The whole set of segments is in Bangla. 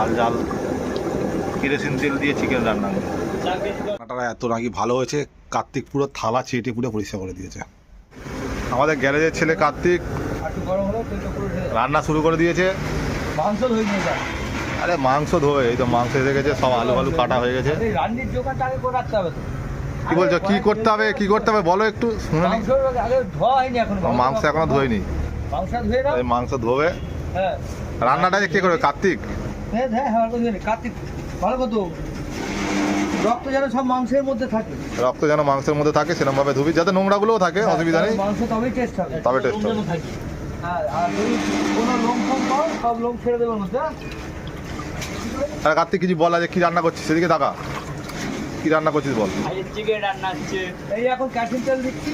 ঝাল ঝাল কেরোসিন তেল দিয়ে চিকেন রান্না করে রান্নাটা এত নাকি ভালো হয়েছে কার্তিক পুরো থালা চেটে পুরো পরিষ্কার করে দিয়েছে। আমাদের গ্যারেজের ছেলে কার্তিক। রান্না শুরু করে দিয়েছে। মাংস আরে মাংস ধোয়ে এই তো মাংস এসে গেছে সব আলু আলু কাটা হয়ে গেছে। এই রান্নির জোগাড়টা আগে করে রাখতে হবে তো কি বলছো কি করতে হবে কি করতে হবে বলো একটু শুনে মাংস আগে ধোয়া হয়নি এখন মাংস এখনও ধোয়নি মাংস ধোবে। হ্যাঁ। রান্নাটা যে কে করবে কার্তিক? হ্যাঁ হ্যাঁ হ্যাঁ কার্তিক ভালো কত রক্ত যেন সব মাংসের মধ্যে থাকে। রক্ত যেন মাংসের মধ্যে থাকে সেরকম ভাবে ধুবি। যাতে নোংরাগুলোও থাকে অসুবিধা নেই। মাংস তবেই টেস্ট হবে। তবে টেস্ট হবে। হ্যাঁ আর যদি কোনো লোম ফোম পাও সব লোম ছেড়ে দেবে মধ্যে? আর কার্তিক কিছু বল আজ কি রান্না করছিস? সেদিকে তাকা। কি রান্না করছিস বল? চিকেন রান্না হচ্ছে। এই এখন ক্যাশিং তেল দিচ্ছি।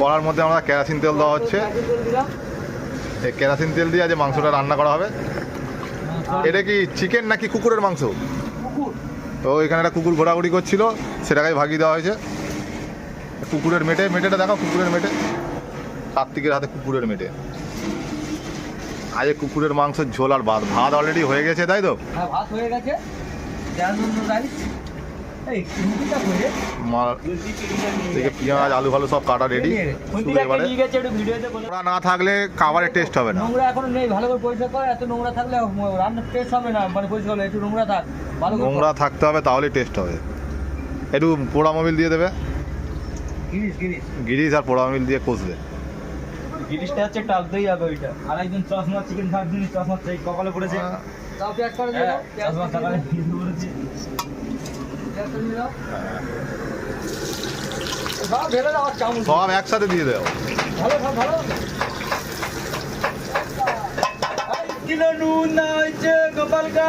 কড়ার মধ্যে আমরা কেরাসিন তেল দেওয়া হচ্ছে। এই কেরাসিন তেল দিয়ে আজ মাংসটা রান্না করা হবে। এটা কি চিকেন নাকি কুকুরের মাংস? তো এখানে একটা কুকুর ঘোরাঘুরি করছিল সেটাকে ভাগিয়ে দেওয়া হয়েছে। কুকুরের মেটে মেটেটা দেখো কুকুরের মেটে। কার্তিকের হাতে কুকুরের মেটে। আজকে কুকুরের মাংসের ঝোল আর ভাত ভাত অলরেডি হয়ে গেছে তাই তো? হ্যাঁ ভাত হয়ে গেছে। পেঁয়াজ আলু ফালু সব কাটা রেডি এবারে। একটু নোংরা না থাকলে খাবারের টেস্ট হবে না। নোংরা এখনও নেই ভালো করে পরিষ্কার করে এত নোংরা থাকলে রান্নার টেস্ট হবে না মানে পরিষ্কার হলে একটু নোংরা থাক ভালো নোংরা থাকতে হবে তাহলে টেস্ট হবে। একটু পোড়া মোবিল দিয়ে দেবে। গিরিশ আর পোড়া মোবিল দিয়ে কষবে। জিনিসটা হচ্ছে টাকতেই যাবে ওইটা। আর একজন চশমা চিকেন খাওয়ার জন্য চশমা কপালে পড়েছে। তাও করে চশমা সকালে পড়েছে পেঁয়াজ করে দিয়ে দাও সব একসাথে দিয়ে দেও। ভালো ভালো কিলো নুন না গোপালকা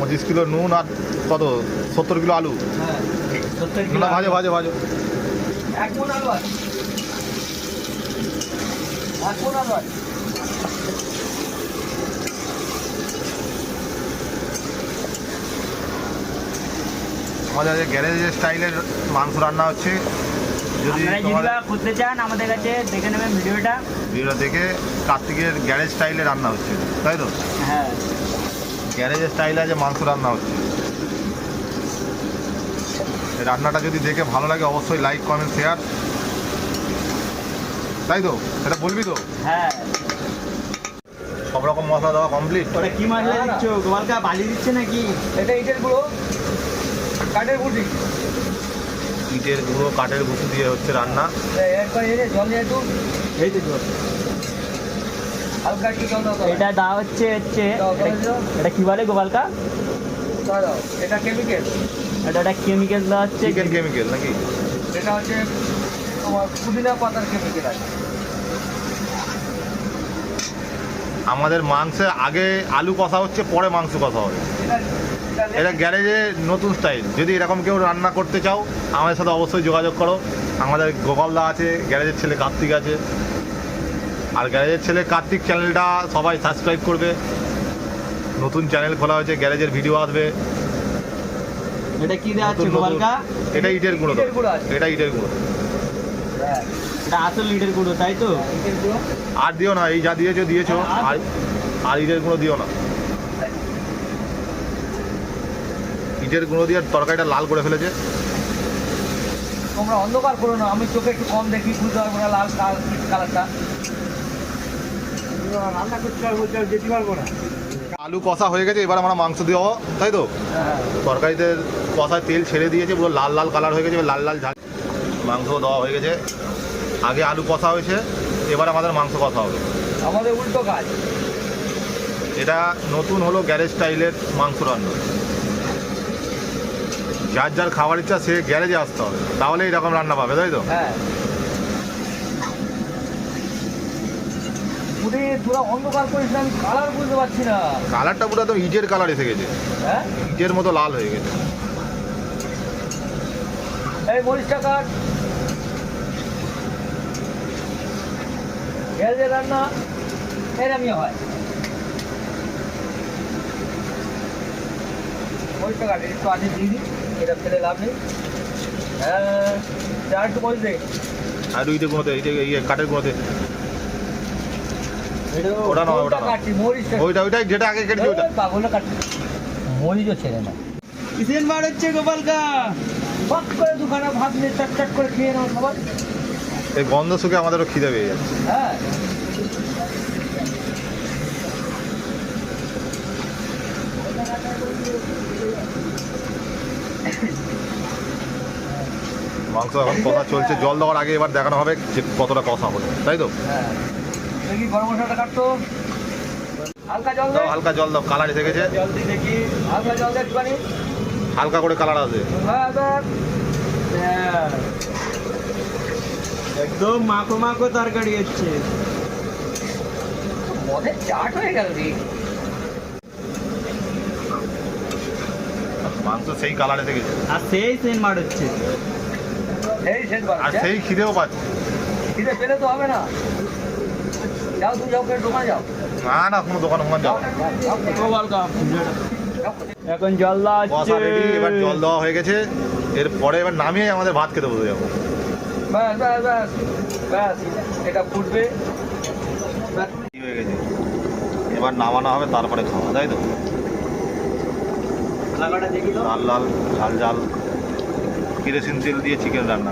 পঁচিশ কিলো নুন আর কত? সত্তর কিলো আলু? না, ভাজো ভাজো ভাজো। আলু আছে। আমাদের গ্যারেজের স্টাইলের মাংস রান্না হচ্ছে। যদি করতে চান আমাদের কাছে দেখে নেবেন ভিডিওটা। ভিডিও দেখে কার্তিকের গ্যারেজ স্টাইলে রান্না হচ্ছে তাই তো? হ্যাঁ। গ্যারেজের স্টাইলে যে মাংস রান্না হচ্ছে। রান্নাটা যদি দেখে ভালো লাগে অবশ্যই লাইক কমেন্ট শেয়ার। তাই তো? সেটা বলবি তো? হ্যাঁ। সব রকম মশলা দেওয়া কমপ্লিট ওটা কি মশলা দিচ্ছ? গোপালকা বালি দিচ্ছে নাকি? এটা ইটের গুঁড়ো। কাঠের গুটি। ইটের গুঁড়ো কাঠের গুঁড়ো দিয়ে হচ্ছে রান্না। এই তো এটা দেওয়া হচ্ছে হচ্ছে এটা- কি বলে গোপালকা? এটা কেমিক্যাল এটা একটা কেমিক্যাল দেওয়া হচ্ছে কেমিক্যাল নাকি? এটা হচ্ছে তোমার পুদিনা পাতার কেমিক্যাল আছে। আমাদের মাংসে আগে আলু কষা হচ্ছে পরে মাংস কষা হবে। এটা গ্যারেজে নতুন স্টাইল যদি এরকম কেউ রান্না করতে চাও আমাদের সাথে অবশ্যই যোগাযোগ করো। আমাদের গোপালদা আছে গ্যারেজের ছেলে কার্তিক আছে। আর গ্যারেজের ছেলে কার্তিক চ্যানেলটা সবাই সাবস্ক্রাইব করবে। নতুন চ্যানেল খোলা হয়েছে গ্যারেজের ভিডিও আসবে। এটা কি দেওয়া গোপালকা এটা ইটের গুঁড়ো। এটা ইটের গুঁড়ো। হ্যাঁ। এটা আসল লিটার গুঁড়ো তাই তো? গুঁড়ো আর দিও না এই যা দিয়েছ দিয়েছ। আর আর ইটের গুঁড়ো দিও না। ইটের গুঁড়ো দিয়ে তরকারিটা লাল করে ফেলেছে। তোমরা অন্ধকার করো না আমি চোখে একটু কম দেখি বুঝতে পারব না লাল কাল কালারটা। রান্না করতে পারব যেতে পারব না। আলু কষা হয়ে গেছে এবার আমরা মাংস দেওয়া তাই তো? হ্যাঁ। তরকারিতে কষায় তেল ছেড়ে দিয়েছে পুরো লাল লাল কালার হয়ে গেছে লাল লাল ঝাল মাংস দেওয়া হয়ে গেছে। আগে আলু কষা হয়েছে এবার আমাদের মাংস কষা হবে। আমাদের উল্টো কাজ। এটা নতুন হলো গ্যারেজ স্টাইলের মাংস রান্না। যার যার খাবার ইচ্ছা সে গ্যারেজে আসতে হবে। তাহলে এরকম রান্না পাবে তাই তো? হ্যাঁ। তোরা অন্ধকার করিস না কালার বুঝতে পারছি না। কালারটা পুরো একদম ইটের কালার এসে গেছে। হ্যাঁ? ইটের মতো লাল হয়ে গেছে। এই মরিচটা কাট। গ্যাসে রান্না এরমই হয়। কাট একটু আগে দিয়ে দিই এটা ফেলে লাভ নেই। হ্যাঁ আর একটু দে আর ইয়ে কাঠের গুঁড়োতে ওটা নয়, ওটা ওইটা ওইটাই যেটা আগে ওইটা পাগলে মরিচও ছেড়ে না কিসেন বার হচ্ছে গোপালকা? ফট করে দুখানা ভাত নিয়ে চট চট করে খেয়ে নাও সবাই। এই গন্ধ শুকে আমাদেরও খিদে পেয়ে যাচ্ছে। হ্যাঁ। মাংস এখন কষা চলছে। জল দেওয়ার আগে এবার দেখানো হবে যে কতটা কষা হলো। তাই তো? হ্যাঁ। হালকা জল দাও, হালকা জল দাও কালার এসে গেছে। হালকা জল হালকা করে কালার আসবে। হ্যাঁ। একদম মাখো মাখো তরকারি হচ্ছে। মদের চাট হয়ে গেল রে। মাংস সেই কালার আর সেই সেন বার হচ্ছে। শেষ বার আর সেই খিদেও পাচ্ছে। খিদে পেলে তো হবে না। যাও তুমি যাও করে দোকানে যাও। না না কোনো দোকান ফোকান যাও। এখন জল দেওয়া এবার জল দেওয়া হয়ে গেছে। এরপরে এবার নামিয়ে আমাদের ভাত খেতে বসে যাব। ব্যাস ব্যাস ব্যাস ব্যাস এটা ফুটবে। ব্যাস। হয়ে গেছে? এবার নামানো হবে তারপরে খাওয়া তাই তো? লাল লাল ঝাল ঝাল। কেরোসিন তেল দিয়ে চিকেন রান্না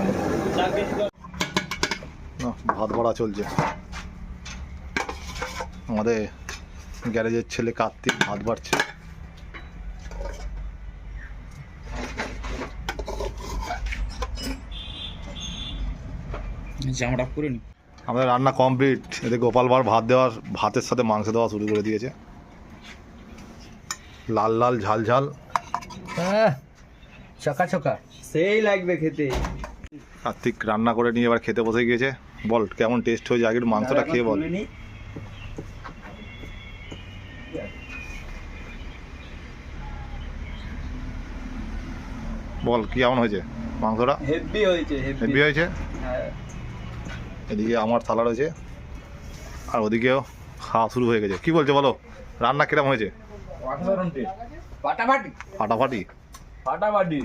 ভাত ভরা চলছে। আমাদের গ্যারেজের ছেলে কার্তিক ভাত বাড়ছে। জামাটা পরে নি আমাদের রান্না কমপ্লিট এতে গোপাল বার ভাত দেওয়ার ভাতের সাথে মাংস দেওয়া শুরু করে দিয়েছে। লাল লাল ঝাল ঝাল। হ্যাঁ চকা চকা সেই লাগবে খেতে। কার্তিক রান্না করে নিয়ে এবার খেতে বসে গিয়েছে। বল কেমন টেস্ট হয়েছে? আগে একটু মাংসটা খেয়ে বল। বল কি কেমন হয়েছে মাংসটা? হেভি হয়েছে হেভি হয়েছে? হ্যাঁ। এদিকে আমার থালা রয়েছে আর ওদিকেও খাওয়া শুরু হয়ে গেছে। কি বলছো বলো? রান্না কিরম হয়েছে? ফাটাফাটি ফাটাফাটি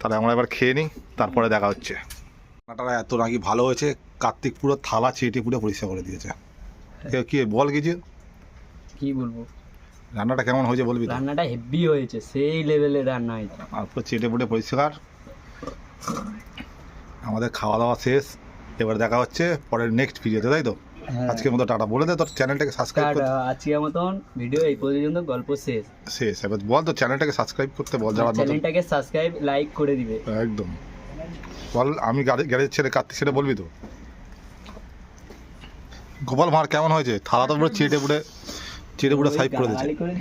তাহলে আমরা এবার খেয়ে নিই তারপরে দেখা হচ্ছে। রান্নাটা এত নাকি ভালো হয়েছে কার্তিক পুরো থালা চেটে পুরো পরিষ্কার করে দিয়েছে। কে- কি বল কিছু? কি বলব? রান্নাটা কেমন হয়েছে বলবি রান্নাটা হেভি হয়েছে সেই লেভেলের রান্না হয়েছে। আর পুরো চেটে পুটে পরিষ্কার। আমাদের খাওয়া দাওয়া শেষ। এবার দেখা হচ্ছে পরের নেক্সট ভিডিওতে তাই তো? হ্যাঁ। আজকের মতো টাটা। বলে দে তোর চ্যানেলটাকে সাবস্ক্রাইব টাটা, আজকের মতন ভিডিও এই পর্যন্ত গল্প শেষ। শেষ। এবার বল তো চ্যানেলটাকে সাবস্ক্রাইব করতে বল যারা নতুন চ্যানেলটাকে সাবস্ক্রাইব লাইক করে দিবে। একদম। বল আমি গ্যারেজ ছেড়ে কাটতে ছেড়ে বলবি তো? গোপাল ভাঁড় কেমন হয়েছে? থালা তো পুরো চেটে পুটে চেটে ওই সাইড করে দিয়েছে। করে